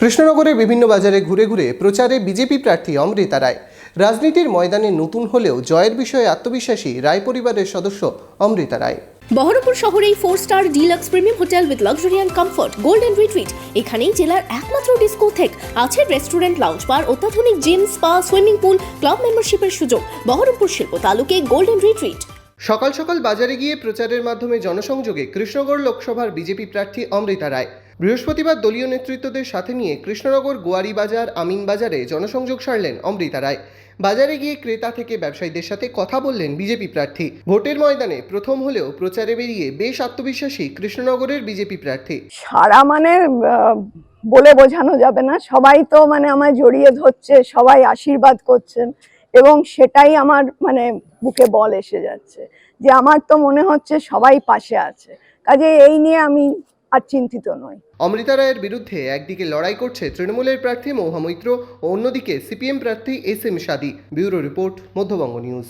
কৃষ্ণনগরের বিভিন্ন বাজারে ঘুরে ঘুরে প্রচারে বিজেপি প্রার্থী অমৃতা রায়। রাজনীতির ময়দানে নতুন হলেও জয়ের বিষয়ে আত্মবিশ্বাসী রায় পরিবারের সদস্য অমৃতা রায়। বহরমপুর শহরেই four star deluxe premium hotel with luxury and comfort golden retreat এখানেই জেলার একমাত্র ডিস্কোথেক আছে রেস্টুরেন্ট লাউঞ্জ বার অত্যাধুনিক gym spa swimming pool club মেম্বারশিপের সুযোগ। বহরমপুর শিল্প তালুকে গোল্ডেন রিট্রিট সকাল সকাল বাজারে গিয়ে প্রচারের মাধ্যমে জনসংযোগে কৃষ্ণগড় লোকসভার বিজেপি প্রার্থী অমৃতা রায়। বৃহস্পতিবার দলীয় নেতৃত্বদের সাথে নিয়ে কৃষ্ণনগর গোয়ারি বাজার আমিন বাজারে জনসংযোগ সারলেন অমৃতা রায়। বাজারে গিয়ে ক্রেতা থেকে ব্যবসায়ীদের সাথে কথা বললেন বিজেপি প্রার্থী। ভোটের ময়দানে প্রথম হলেও প্রচারে বেরিয়ে বেশ আত্মবিশ্বাসী কৃষ্ণনগরের বিজেপি প্রার্থী। সারা মানে বলে বোঝানো যাবে না। সবাই তো মানে আমায় জড়িয়ে ধরছে, সবাই আশীর্বাদ করছেন এবং সেটাই আমার মানে বুকে বল এসে যাচ্ছে। যে আমার তো মনে হচ্ছে সবাই পাশে আছে। কাজে এই নিয়ে আমি আর চিন্তিত নয়। অমৃতা রায়ের বিরুদ্ধে একদিকে লড়াই করছে তৃণমূলের প্রার্থী মহামৈত্র ও অন্যদিকে সিপিএম প্রার্থী S M Sadi. Bureau report, Madhyabanga news.